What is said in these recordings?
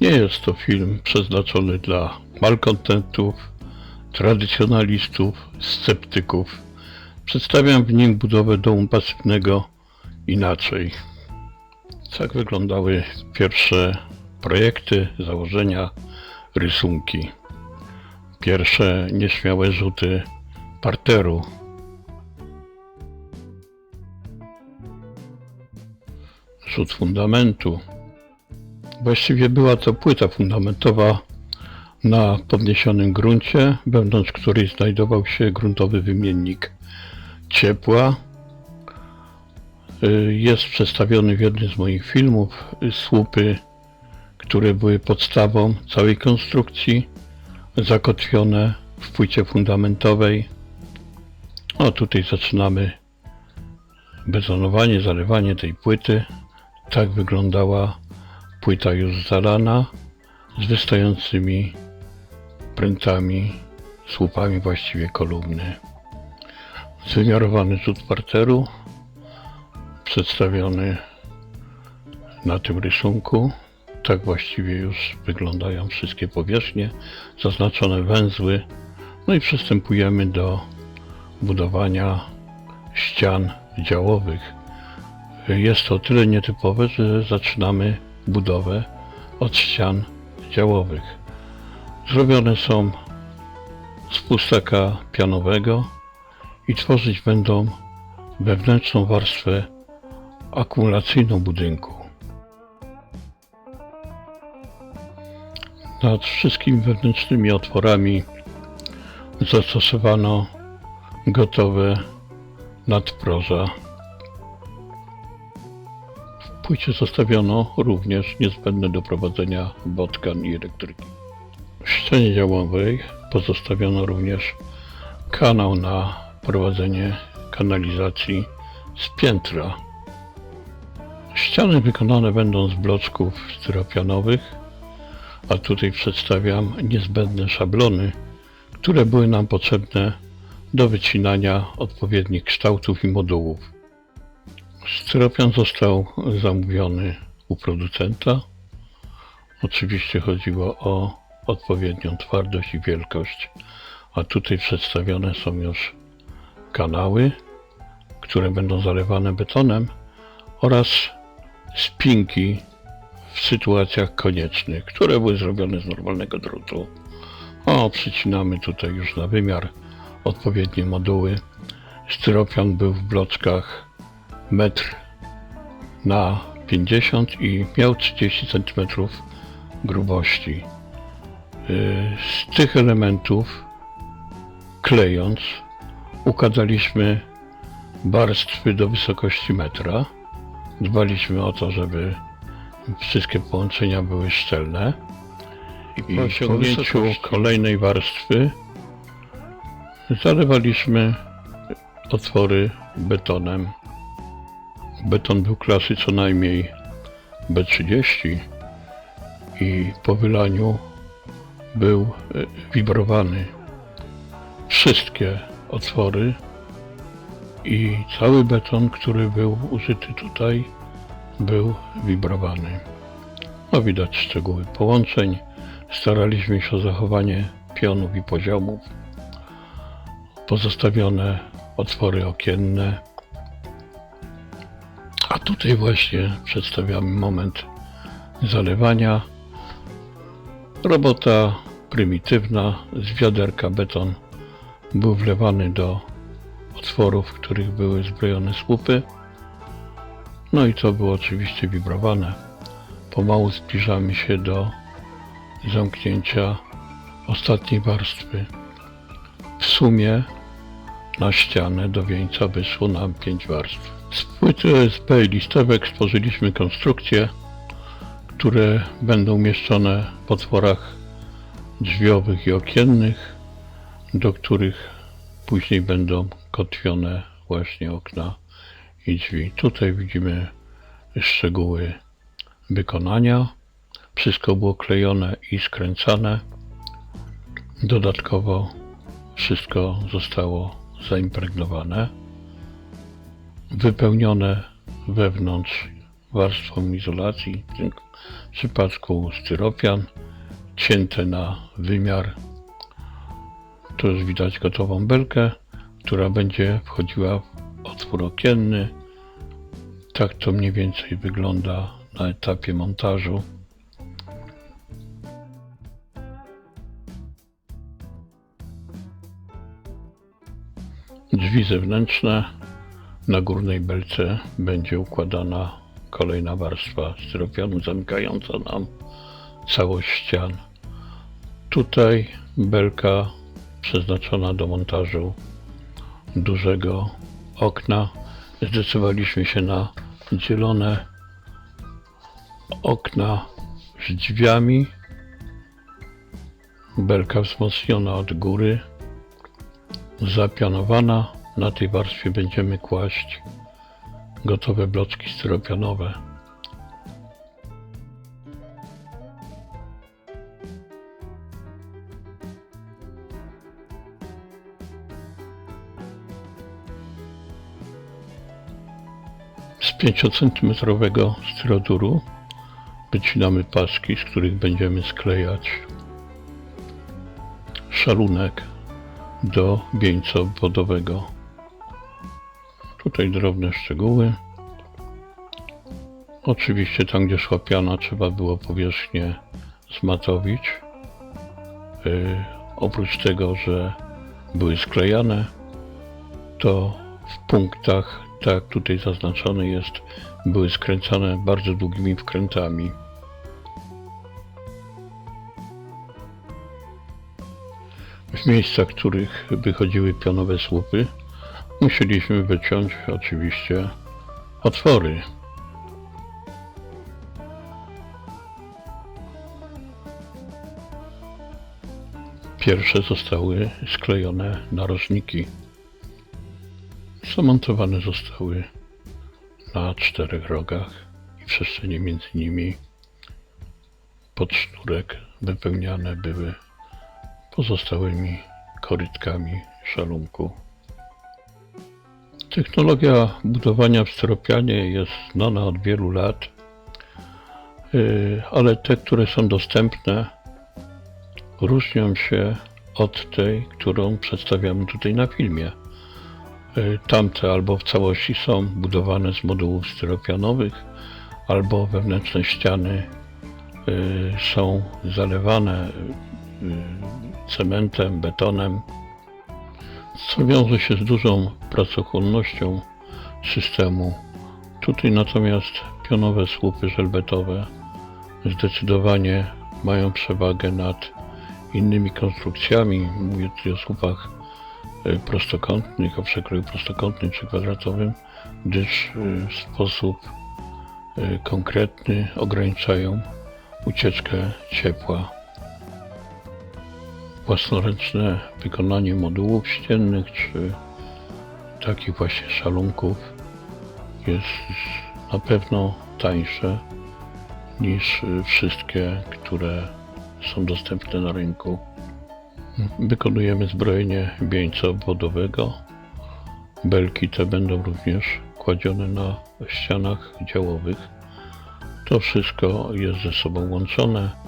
Nie jest to film przeznaczony dla malkontentów, tradycjonalistów, sceptyków. Przedstawiam w nim budowę domu pasywnego inaczej. Tak wyglądały pierwsze projekty, założenia, rysunki. Pierwsze nieśmiałe rzuty parteru. Rzut fundamentu. Właściwie była to płyta fundamentowa na podniesionym gruncie, wewnątrz której znajdował się gruntowy wymiennik ciepła. Y, Jest przedstawiony w jednym z moich filmów y, słupy, które były podstawą całej konstrukcji, zakotwione w płycie fundamentowej. O, tutaj zaczynamy betonowanie, zalewanie tej płyty. Tak wyglądała płyta już zalana z wystającymi prętami, słupami właściwie kolumny. Zwymiarowany rzut parteru przedstawiony na tym rysunku. Tak właściwie już wyglądają wszystkie powierzchnie, zaznaczone węzły. No i przystępujemy do budowania ścian działowych. Jest to o tyle nietypowe, że zaczynamy budowę od ścian działowych. Zrobione są z pustaka pianowego i tworzyć będą wewnętrzną warstwę akumulacyjną budynku. Nad wszystkimi wewnętrznymi otworami zastosowano gotowe nadproża. Płycie zostawiono również niezbędne do prowadzenia botkan i elektryki. W ścianie działowej pozostawiono również kanał na prowadzenie kanalizacji z piętra. Ściany wykonane będą z bloczków styropianowych, a tutaj przedstawiam niezbędne szablony, które były nam potrzebne do wycinania odpowiednich kształtów i modułów. Styropian został zamówiony u producenta. Oczywiście chodziło o odpowiednią twardość i wielkość, a tutaj przedstawione są już kanały, które będą zalewane betonem oraz spinki w sytuacjach koniecznych, które były zrobione z normalnego drutu. O, przycinamy tutaj już na wymiar odpowiednie moduły. Styropian był w bloczkach metr na 50 i miał 30 cm grubości. Yy, Z tych elementów klejąc układaliśmy warstwy do wysokości metra. Dbaliśmy o to, żeby wszystkie połączenia były szczelne. I po osiągnięciu kolejnej warstwy zalewaliśmy otwory betonem. Beton był klasy co najmniej B30 i po wylaniu był e, wibrowany. Wszystkie otwory i cały beton, który był użyty tutaj, był wibrowany. No widać szczegóły połączeń. Staraliśmy się o zachowanie pionów i poziomów. Pozostawione otwory okienne. Tutaj właśnie przedstawiamy moment zalewania. Robota prymitywna, z wiaderka beton był wlewany do otworów, w których były zbrojone słupy. No i to było oczywiście wibrowane. Pomału zbliżamy się do zamknięcia ostatniej warstwy. W sumie na ścianę do wieńca wyszło nam 5 warstw. Z płyty OSB i listewek stworzyliśmy konstrukcje, które będą umieszczone w otworach drzwiowych i okiennych, do których później będą kotwione właśnie okna i drzwi. Tutaj widzimy szczegóły wykonania. Wszystko było klejone i skręcane. Dodatkowo wszystko zostało zaimpregnowane, wypełnione wewnątrz warstwą izolacji, w przypadku styropian, cięte na wymiar. Tu już widać gotową belkę, która będzie wchodziła w otwór okienny. Tak to mniej więcej wygląda na etapie montażu. Drzwi zewnętrzne. Na górnej belce będzie układana kolejna warstwa styropianu zamykająca nam całość ścian. Tutaj belka przeznaczona do montażu dużego okna. Zdecydowaliśmy się na zielone okna z drzwiami. Belka wzmocniona od góry, zapianowana. Na tej warstwie będziemy kłaść gotowe bloczki styropianowe. Z 5-centymetrowego styroduru wycinamy paski, z których będziemy sklejać szalunek do wieńca obwodowego. Tutaj drobne szczegóły. Oczywiście tam, gdzie szła piana, trzeba było powierzchnię zmatowić. Yy, oprócz tego, że były sklejane, to w punktach, tak tutaj zaznaczone jest, były skręcane bardzo długimi wkrętami. Miejscach, w których wychodziły pionowe słupy, musieliśmy wyciąć oczywiście otwory. Pierwsze zostały sklejone narożniki. Zamontowane zostały na czterech rogach i przestrzenie między nimi pod sznurek wypełniane były pozostałymi korytkami szalunku. Technologia budowania w styropianie jest znana od wielu lat, yy, ale te, które są dostępne, różnią się od tej, którą przedstawiamy tutaj na filmie. Yy, Tamte albo w całości są budowane z modułów styropianowych, albo wewnętrzne ściany yy, są zalewane cementem, betonem, co wiąże się z dużą pracochłonnością systemu. Tutaj natomiast pionowe słupy żelbetowe zdecydowanie mają przewagę nad innymi konstrukcjami. Mówię tutaj o słupach e, prostokątnych, o przekroju prostokątnym czy kwadratowym, gdyż e, w sposób e, konkretny ograniczają ucieczkę ciepła własnoręczne wykonanie modułów ściennych czy takich właśnie szalunków jest na pewno tańsze niż wszystkie, które są dostępne na rynku. Wykonujemy zbrojenie wieńca obwodowego. Belki te będą również kładzione na ścianach działowych. To wszystko jest ze sobą łączone.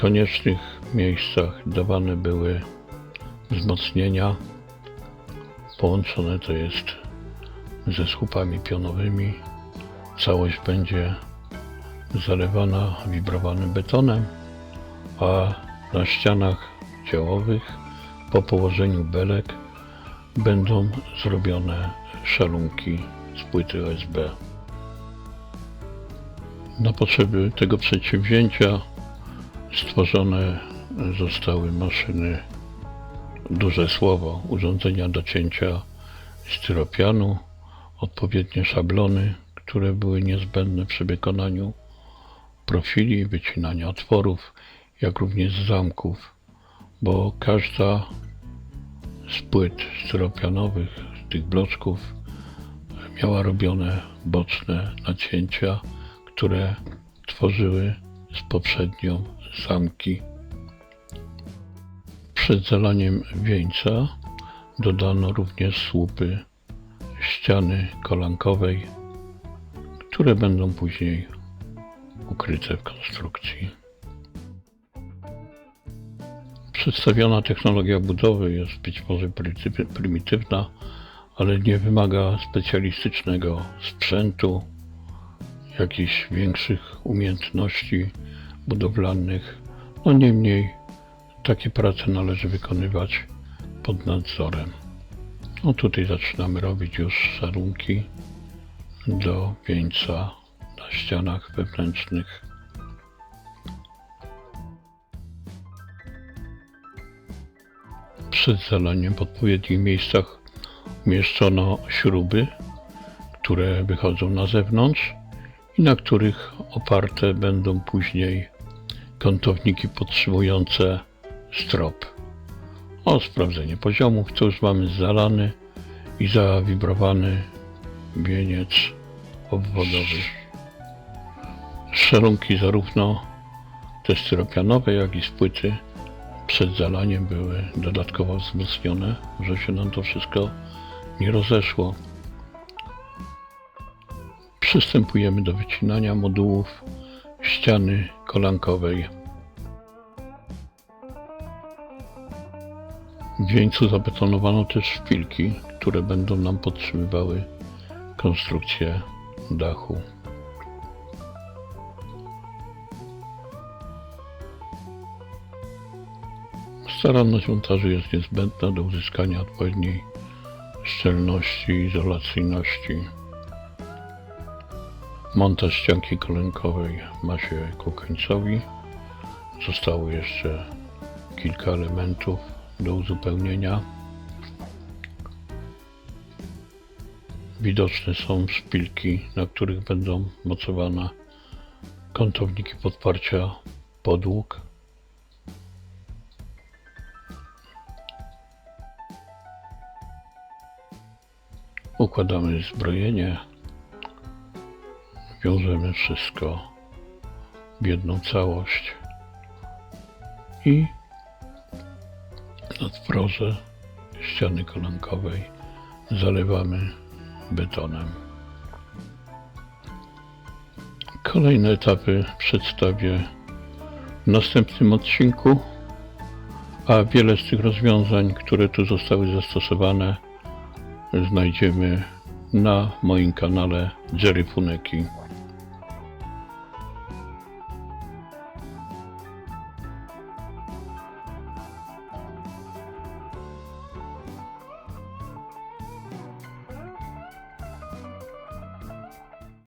Koniecznych miejscach dawane były wzmocnienia. Połączone to jest ze słupami pionowymi. Całość będzie zalewana wibrowanym betonem, a na ścianach działowych po położeniu belek będą zrobione szalunki z płyty OSB. Na potrzeby tego przedsięwzięcia stworzone zostały maszyny, duże słowo, urządzenia do cięcia styropianu, odpowiednie szablony, które były niezbędne przy wykonaniu profili, wycinania otworów, jak również zamków, bo każda z płyt styropianowych, z tych bloczków, miała robione boczne nacięcia, które tworzyły z poprzednią zamki. Przed zalaniem wieńca dodano również słupy ściany kolankowej, które będą później ukryte w konstrukcji. Przedstawiona technologia budowy jest być może prymitywna, ale nie wymaga specjalistycznego sprzętu, jakichś większych umiejętności budowlanych. No niemniej takie prace należy wykonywać pod nadzorem. No tutaj zaczynamy robić już szarunki do wieńca na ścianach wewnętrznych. Przed zalaniem w odpowiednich miejscach umieszczono śruby, które wychodzą na zewnątrz i na których oparte będą później kątowniki podtrzymujące strop. O sprawdzenie poziomów, to już mamy zalany i zawibrowany wieniec obwodowy. Szalunki zarówno te styropianowe, jak i z płyty przed zalaniem były dodatkowo wzmocnione, że się nam to wszystko nie rozeszło. Przystępujemy do wycinania modułów ściany kolankowej. W wieńcu zabetonowano też szpilki, które będą nam podtrzymywały konstrukcję dachu. Staranność montażu jest niezbędna do uzyskania odpowiedniej szczelności i izolacyjności. Montaż ścianki kolenkowej ma się ku końcowi. Zostało jeszcze kilka elementów do uzupełnienia. Widoczne są szpilki, na których będą mocowane kątowniki podparcia podłóg. Układamy zbrojenie. Wiążemy wszystko w jedną całość i nadwroże ściany kolankowej zalewamy betonem. Kolejne etapy przedstawię w następnym odcinku, a wiele z tych rozwiązań, które tu zostały zastosowane, znajdziemy na moim kanale Jerry Funeki.